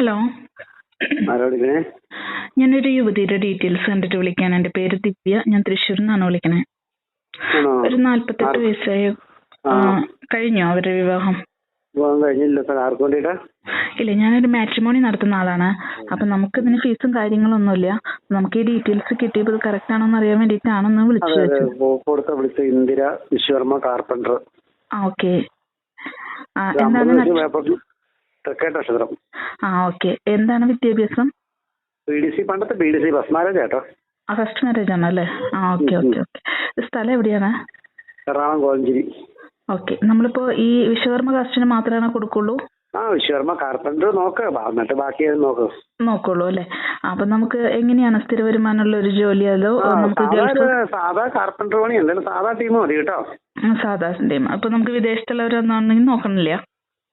Hello. ഞാനൊരു യുവതിയുടെ details കണ്ടിട്ട് വിളിക്കാൻ എന്റെ പേര് ദിവ്യ. ഞാൻ തൃശ്ശൂർ നിന്നാണ് വിളിക്കണേ ഒരു നാല്പത്തെട്ട് വയസ്സായ കഴിഞ്ഞോ അവരുടെ വിവാഹം? കഴിഞ്ഞില്ല ഇല്ല ഞാനൊരു മാട്രിമോണി നടത്തുന്ന ആളാണ്. അപ്പൊ നമുക്ക് ഇതിന് ഫീസും കാര്യങ്ങളൊന്നുമില്ല. നമുക്ക് ഈ ഡീറ്റെയിൽസ് കിട്ടിയപ്പോൾ കറക്റ്റ് ആണോന്ന് അറിയാൻ വേണ്ടിട്ടാണെന്ന് വിളിച്ചത് കൊടുത്ത ഇന്ദിര വിശ്വർമ്മ കാർപ്പന്റർ ഓക്കെ. എന്താണ് അമ്പത് വയസ്സ് നക്ഷ- പേപ്പറിൽ തെക്കേ നക്ഷത്രം. ആ ഓക്കെ. എന്താണ് വിദ്യാഭ്യാസം? ബി ഡി സി പണ്ടത്തെ ബി ഡി സി ബസ് മാരേജ് കേട്ടോ. ആ ഫസ്റ്റ് മാരേജ് ആണല്ലേ ആ ഓക്കെ. Okay okay. സ്ഥലം എവിടെയാണ്? എറണാകുളം കോലഞ്ചേരി ഓക്കെ. നമ്മളിപ്പോ ഈ വിശ്വകർമ്മ കാസ്റ്റിന് മാത്രമാണ് കൊടുക്കുള്ളൂ? ആ വിശ്വകർമ്മ കാർപ്പന്റർ നോക്ക്. എന്നിട്ട് ബാക്കി നോക്ക്. നോക്കുള്ളൂ അല്ലേ? അപ്പൊ നമുക്ക് എങ്ങനെയാണ് സ്ഥിര വരുമാനമുള്ള ഒരു ജോലി അതോ നമുക്ക് സാധാ കാർപ്പന്റർ പണി എന്തായാലും സാധാ ടീം മതി കേട്ടോ. സാധാ ടീം. അപ്പൊ നമുക്ക് വിദേശത്തുള്ളവരൊന്നാണെങ്കിൽ നോക്കണില്ല?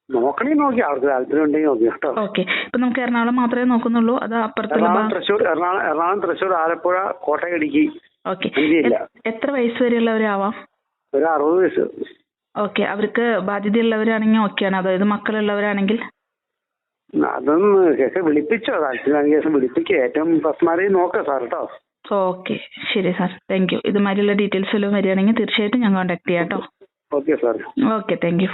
നോക്കണേ നോക്കി. അവർക്ക് താല്പര്യം ഉണ്ടെങ്കിൽ നോക്കി കേട്ടോ. ഓക്കെ. ഇപ്പൊ നമുക്ക് എറണാകുളം മാത്രമേ നോക്കുന്നുള്ളൂ? അത് അപ്പുറത്തുള്ള എറണാകുളം തൃശ്ശൂർ എറണാകുളം എറണാകുളം തൃശ്ശൂർ ആലപ്പുഴ കോട്ടയം ഇടുക്കി. ഓക്കെ. ഇന്ത്യയില്ല. എത്ര വയസ്സ് വരെയുള്ളവരാവാം? ഒരു അറുപത് വയസ്സ്. ഓക്കെ. അവർക്ക് ബാധ്യതയുള്ളവരാണെങ്കിൽ ഓക്കെയാണ്. അതായത് മക്കളുള്ളവരാണെങ്കിൽ? അതൊന്ന് കേസ് വിളിപ്പിച്ചോ. താല്പര്യം കേസ് വിളിപ്പിക്കുക ഏറ്റവും ഫസ്റ്റ്മാരെ നോക്കാം സാർ കേട്ടോ ഓക്കെ. ശരി സാർ താങ്ക് യു ഇതുമാതിരിയുള്ള ഡീറ്റെയിൽസ് വല്ലതും വരികയാണെങ്കിൽ തീർച്ചയായിട്ടും ഞാൻ കോൺടാക്ട് ചെയ്യാം കേട്ടോ. Okay sir okay thank you